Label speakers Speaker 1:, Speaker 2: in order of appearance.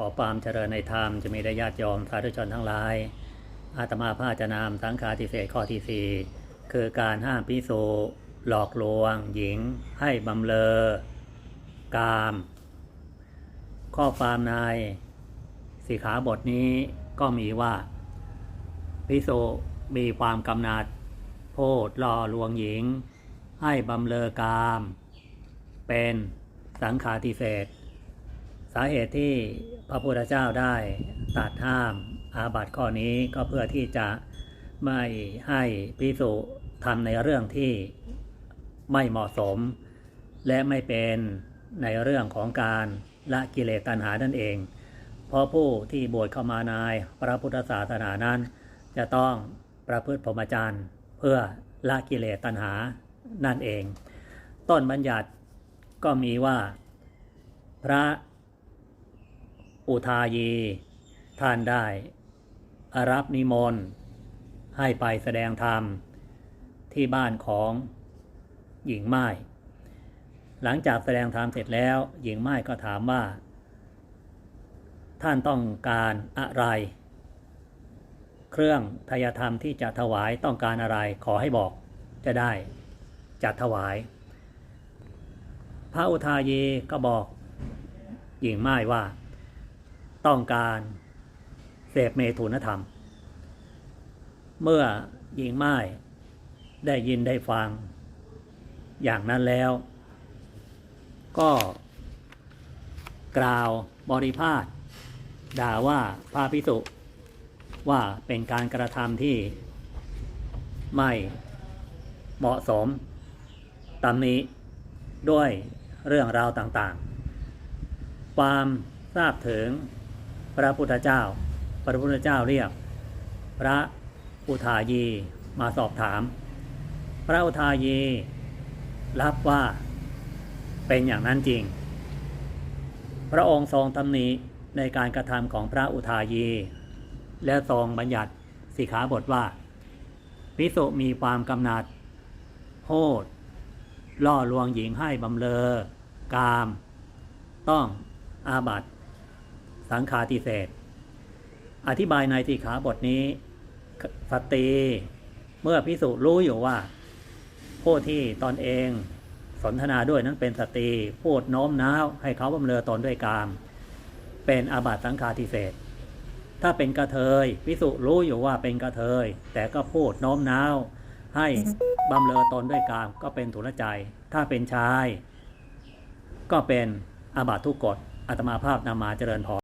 Speaker 1: ขอความเจริญในธรรมจะมีได้ญาติโยมสาธุชนทั้งหลาย อาตมาภาจะนำสังฆาทิเศษข้อที่สี่คือการห้ามพิสูหลอกลวง หญิง ให้บำเลอกาม ข้อความในสีขาบทนี้ก็มีว่า พิสุมีความกำหนัดโพดล่อลวงหญิง ให้บำเลอกาม เป็นสังฆาทิเศษาเหตุที่พระพุทธเจ้าได้ตัดห้ามอาบัติข้อนี้ก็เพื่อที่จะไม่ให้พิสุทำในเรื่องที่ไม่เหมาะสม และไม่เป็นในเรื่องของการละกิเลสตัณหานั่นเอง เพราะผู้ที่บวชเข้ามาในพระพุทธศาสนานั้น จะต้องประพฤติพรหมจรรย์เพื่อละกิเลสตัณหานั่นเอง ต้นบัญญัติก็มีว่าพระ อุทายี ท่านได้รับนิมนต์ให้ไปแสดงธรรม ที่บ้านของหญิงไม้ หลังจากแสดงธรรมเสร็จแล้ว หญิงไม้ก็ถามว่า ท่านต้องการอะไร เครื่องทายธรรมที่จะถวายต้องการอะไรขอให้บอกจะได้จัดถวาย พระอุทายีก็บอกหญิงไม้ว่า ต้องการเสพเมถุนธรรม เมื่อหญิงไม้ได้ยินได้ฟัง อย่างนั้นแล้ว ก็กล่าวบริพาทด่าว่าพระพิสุว่าเป็นการกระทำที่ไม่เหมาะสมตำนี้ด้วยเรื่องราวต่างๆ ความทราบถึง พระพุทธเจ้า พระพุทธเจ้าเรียก พระอุทายีมาสอบถาม พระอุทายีรับว่าเป็นอย่างนั้นจริง พระองค์ทรงตำหนิในการกระทำของพระอุทายี และทรงบัญญัติสิขาบทว่าพิสุมีความกำหนัดโหดล่อลวงหญิงให้บำเลอกาม ต้องอาบัต สังฆาติเศษ อธิบายในสิกขาบทนี้สตรีเมื่อพิสุรู้อยู่ว่า ผู้ที่ตนเองสนทนาด้วยนั้นเป็นสตรีพูดโน้มน้าวให้เขาบำเลอตนด้วยกาม เป็นอาบัตสังฆาทิเศษ ถ้าเป็นกระเทยพิสุรู้อยู่ว่าเป็นกระเทย แต่ก็พูดโน้มน้าว ให้บำเลอตนด้วยกามก็เป็นทุนใจ ถ้าเป็นชาย ก็เป็นอาบัตทุกกฎอาตมาภาพนำมาเจริญพร